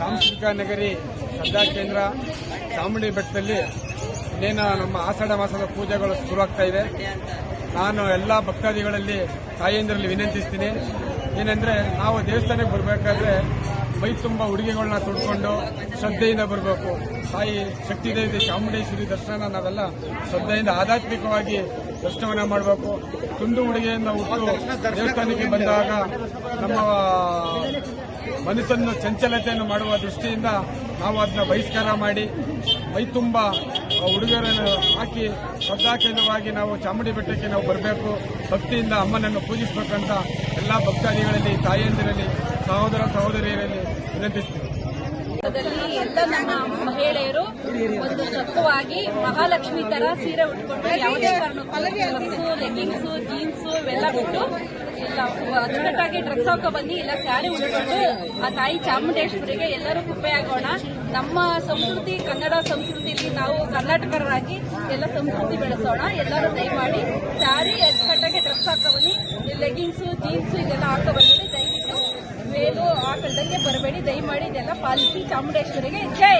ಸಾಂಸ್ಕೃತಿಕ ನಗರಿ ಶ್ರದ್ಧಾ ಕೇಂದ್ರ ಚಾಮುಂಡಿ ಬೆಟ್ಟದಲ್ಲಿ ಇನ್ನೇನು ನಮ್ಮ ಆಷಾಢ ಮಾಸದ ಪೂಜೆಗಳು ಶುರುವಾಗ್ತಾ ಇದೆ. ನಾನು ಎಲ್ಲ ಭಕ್ತಾದಿಗಳಲ್ಲಿ ತಾಯಿಯಂದರಲ್ಲಿ ವಿನಂತಿಸ್ತೀನಿ. ಏನಂದ್ರೆ ನಾವು ದೇವಸ್ಥಾನಕ್ಕೆ ಬರಬೇಕಾದ್ರೆ ಮೈ ತುಂಬ ಉಡುಗೆಗಳನ್ನ ತೊಡ್ಕೊಂಡು ಶ್ರದ್ಧೆಯಿಂದ ಬರಬೇಕು. ತಾಯಿ ಶಕ್ತಿ ದೇವಿ ಚಾಮುಂಡೇಶ್ವರಿ ದರ್ಶನ ನಾವೆಲ್ಲ ಶ್ರದ್ಧೆಯಿಂದ ಆಧ್ಯಾತ್ಮಿಕವಾಗಿ ದರ್ಶನವನ್ನ ಮಾಡಬೇಕು. ತುಂಡು ಉಡುಗೆಯಿಂದ ಹುಟ್ಟು ದೇವಸ್ಥಾನಕ್ಕೆ ಬಂದಾಗ ನಮ್ಮ ಮನಸ್ಸನ್ನು ಚಂಚಲತೆಯನ್ನು ಮಾಡುವ ದೃಷ್ಟಿಯಿಂದ ನಾವು ಅದನ್ನ ಬಹಿಷ್ಕಾರ ಮಾಡಿ, ಮೈ ತುಂಬ ಉಡುಗೊರೆಯನ್ನು ಹಾಕಿ ಶ್ರದ್ಧಾಕೇಂದ್ರವಾಗಿ ನಾವು ಚಾಮುಂಡಿ ಬೆಟ್ಟಕ್ಕೆ ನಾವು ಬರಬೇಕು. ಭಕ್ತಿಯಿಂದ ಅಮ್ಮನನ್ನು ಪೂಜಿಸಬೇಕಂತ ಎಲ್ಲ ಭಕ್ತಾದಿಗಳಲ್ಲಿ ತಾಯಿಯಂದಿರಲ್ಲಿ ಸಹೋದರ ಸಹೋದರಿಯರಲ್ಲಿ ವಿನಂತಿಸ್ತೀವಿ ಎಲ್ಲ ನಮ್ಮ ಮಹಿಳೆಯರು ಒಂದು ತತ್ವವಾಗಿ ಮಹಾಲಕ್ಷ್ಮಿ ತರ ಸೀರೆ ಉಟ್ಕೊಂಡು ಯಾವುದೇ ಕಾರಣಕ್ಕೂ ಲೆಗ್ಗಿಂಗ್ಸು ಜೀನ್ಸು ಇವೆಲ್ಲ ಬಿಟ್ಟು ಇಲ್ಲ ಅಚ್ಚುಕಟ್ಟಾಗಿ ಡ್ರೆಸ್ ಹಾಕೋ ಬನ್ನಿ, ಇಲ್ಲ ಸ್ಯಾರಿ ಉಟ್ಕೊಂಡು ಆ ತಾಯಿ ಚಾಮುಂಡೇಶ್ವರಿಗೆ ಎಲ್ಲರೂ ಆಗೋಣ. ನಮ್ಮ ಸಂಸ್ಕೃತಿ, ಕನ್ನಡ ಸಂಸ್ಕೃತಿಲಿ ನಾವು ಕರ್ನಾಟಕರಾಗಿ ಎಲ್ಲ ಸಂಸ್ಕೃತಿ ಬೆಳೆಸೋಣ. ಎಲ್ಲರೂ ದಯಮಾಡಿ ಸ್ಯಾರಿ ಅಚ್ಚುಕಟ್ಟಾಗಿ ಡ್ರೆಸ್ ಹಾಕೋ ಬನ್ನಿ ಲೆಗ್ಗಿಂಗ್ಸು ಜೀನ್ಸ್ ಇದೆಲ್ಲ ಹಾಕೋ ಹಾಕಲ್ದಂಗೆ ಬರಬೇಡಿ ದಯಮಾಡಿ ಇದೆಲ್ಲ ಪಾಲಿಸಿ ಚಾಮುಂಡೇಶ್ವರಿಗೆ. ಜೈ!